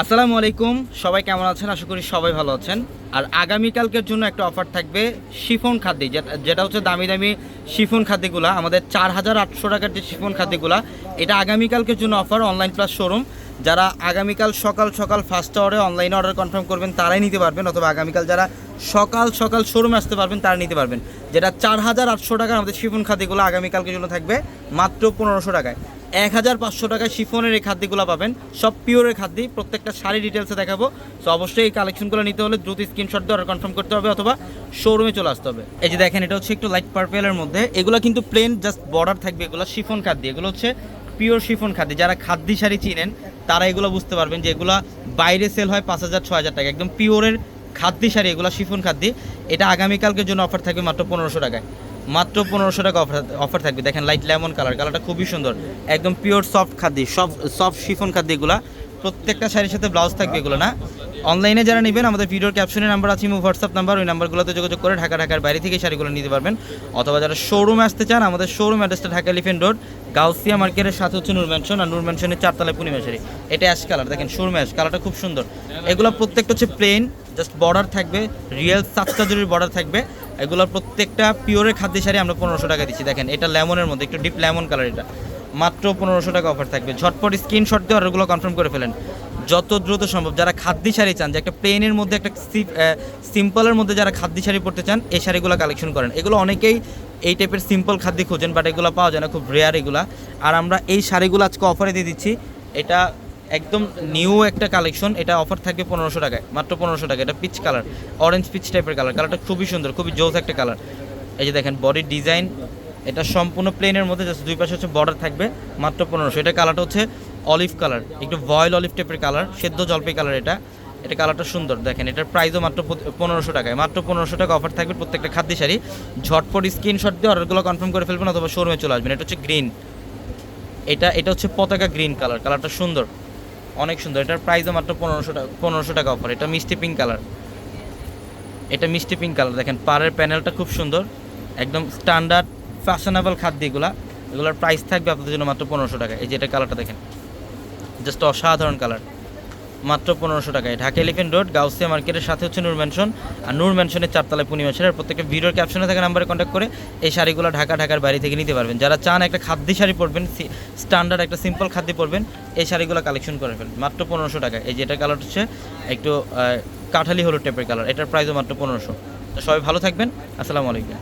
আসসালামু আলাইকুম। সবাই কেমন আছেন? আশা করি সবাই ভালো আছেন। আর আগামীকালকের জন্য একটা অফার থাকবে শিফন খাদ্য, যেটা হচ্ছে দামি দামি শিফন খাদ্যগুলা, আমাদের চার হাজার আটশো টাকার যে শিফন খাদ্যগুলা, এটা আগামীকালকের জন্য অফার অনলাইন প্লাস শোরুম। যারা আগামীকাল সকাল সকাল ফার্স্ট আওয়ারে অনলাইনে অর্ডার কনফার্ম করবেন, তারাই নিতে পারবেন, অথবা আগামীকাল যারা সকাল সকাল শোরুমে আসতে পারবেন তারা নিতে পারবেন। যেটা চার হাজার আটশো টাকার আমাদের শিফন খাদ্যগুলো আগামীকালকের জন্য থাকবে, মাত্র পনেরোশো টাকায়। এক হাজার পাঁচশো টাকায় শিফনের এই খাদ্যগুলো পাবেন। সব পিওরের খাদ্য, প্রত্যেকটা শাড়ি ডিটেলসে দেখাবো। তো অবশ্যই এই কালেকশনগুলো নিতে হলে দ্রুত স্ক্রিনশট দিয়ে অর্ডার কনফার্ম করতে হবে অথবা শোরুমে চলে আসতে হবে। এই যে দেখেন, এটা হচ্ছে একটু লাইট পার্পেলের মধ্যে। এগুলো কিন্তু প্লেন জাস্ট বর্ডার থাকবে এগুলো শিফন খাদ্য। এগুলো হচ্ছে পিওর শিফন খাদ্য। যারা খাদ্যি শাড়ি চিনেন, তারা এগুলো বুঝতে পারবেন যে এগুলো বাইরে সেল হয় পাঁচ হাজার ছ হাজার টাকা। একদম পিওরের খাদ্যি শাড়ি, এগুলো শিফন খাদ্যি। এটা আগামীকালকের জন্য অফার থাকবে মাত্র পনেরোশো টাকায়। মাত্র পনেরোশো টাকা অফার অফার থাকবে। দেখেন লাইট লেমন কালার কালারটা খুবই সুন্দর। একদম পিওর সফট খাদ্য, সব সফট শিফন খাদ্য এগুলা। প্রত্যেকটা শাড়ির সাথে ব্লাউজ থাকবে এগুলো, না? অনলাইনে যারা নেবেন, আমাদের ভিডিওর ক্যাপশনের নাম্বার আছে, ইমো হোয়াটসঅ্যাপ নাম্বার ওই নাম্বারগুলোতে যোগাযোগ করে ঢাকা, ঢাকার বাইরে থেকে শাড়িগুলো নিতে পারবেন। অথবা যারা শোরুমে আসতে চান, আমাদের শোরুম অ্যাড্রেসটা ঢাকা লিফেন রোড গাউসিয়া মার্কেটের সাথে হচ্ছে নূর ম্যানশন আর নূর ম্যানশনের চারতলায় পূর্ণিমা শাড়ি। এটা অ্যাশ কালার দেখেন শোরুম অ্যাশ কালারটা খুব সুন্দর। এগুলো প্রত্যেকটা হচ্ছে প্লেন জাস্ট বর্ডার থাকবে রিয়েল সাতকাজুরির বর্ডার থাকবে। এগুলোর প্রত্যেকটা পিওরের খাদ্য শাড়ি আমরা পনেরোশো টাকা দিচ্ছি। দেখেন, এটা লেমনের মধ্যে, একটু ডিপ লেমন কালার এটা। মাত্র পনেরোশো টাকা অফার থাকবে। ঝটপট স্ক্রিনশট দিয়ে অর্ডারগুলো কনফার্ম করে ফেলেন। যত দ্রুত সম্ভব, যারা খাদ্য শাড়ি চান, যে একটা প্লেনের মধ্যে, একটা সিম্পলের মধ্যে যারা খাদ্য শাড়ি পরতে চান, এই শাড়িগুলো কালেকশন করেন। এগুলো অনেকেই এই টাইপের সিম্পল খাদ্য খোঁজেন বাট এগুলো পাওয়া যায় না, খুব রেয়ার এগুলা। আর আমরা এই শাড়িগুলো আজকে অফারে দিয়ে দিচ্ছি। এটা একদম নিউ একটা কালেকশন, এটা অফার থাকবে পনেরোশো টাকায়, মাত্র পনেরোশো টাকা এটা পিচ কালার অরেঞ্জ পিচ টাইপের কালার কালারটা খুবই সুন্দর, খুবই জোস একটা কালার এই যে দেখেন বডির ডিজাইন এটা সম্পূর্ণ প্লেনের মধ্যে, জাস্ট দুই পাশে হচ্ছে বর্ডার থাকবে, মাত্র পনেরোশো। এটা কালারটা হচ্ছে অলিভ কালার একটু ভয়েল অলিভ টাইপের কালার সেদ্ধ জলপাই কালার এটা। এটা কালারটা সুন্দর, দেখেন, এটার প্রাইসও মাত্র পনেরোশো টাকায়। মাত্র পনেরোশো টাকা অফার থাকবে প্রত্যেকটা খাদ্য শাড়ি। ঝটপট স্ক্রিনশট দিয়ে অর্ডারগুলো কনফার্ম করে ফেলবেন, অথবা শোরুমে চলে আসবেন। এটা হচ্ছে গ্রিন এটা এটা হচ্ছে পতাকা গ্রিন কালার কালারটা সুন্দর। অনেক সুন্দর। এটার প্রাইসও মাত্র পনেরোশো টাকা পনেরোশো টাকা অফার এটা মিষ্টি পিঙ্ক কালার এটা মিষ্টি পিঙ্ক কালার দেখেন, পাড়ের প্যানেলটা খুব সুন্দর। একদম স্ট্যান্ডার্ড ফ্যাশনেবল খাদ্য এগুলা। এগুলোর প্রাইস থাকবে আপনাদের জন্য মাত্র পনেরোশো টাকা। এই যে এটা কালারটা দেখেন। জাস্ট অসাধারণ কালার মাত্র পনেরোশো টাকায়। ঢাকা এলিফেন্ট রোড গাউসিয়া মার্কেটের সাথে হচ্ছে নূর ম্যানশন। আর নূর ম্যানশনের চারতলায় পূর্ণিমা সেটার প্রত্যেকটা ভিডিওর ক্যাপশনে থাকা নাম্বারে কন্ট্যাক্ট করে এই শাড়িগুলো ঢাকা, ঢাকার বাইরে থেকে নিতে পারবেন। যারা চান একটা খাদ্য শাড়ি পরবেন স্ট্যান্ডার্ড একটা সিম্পল খাদ্য পরবেন, এই শাড়িগুলো কালেকশন করে ফেলবেন। মাত্র পনেরোশো টাকায়। এই যে এটা কালার হচ্ছে একটু কাঠালি হলুদ টাইপের কালার এটার প্রাইসও মাত্র পনেরোশো। তো সবাই ভালো থাকবেন। আসসালামু আলাইকুম।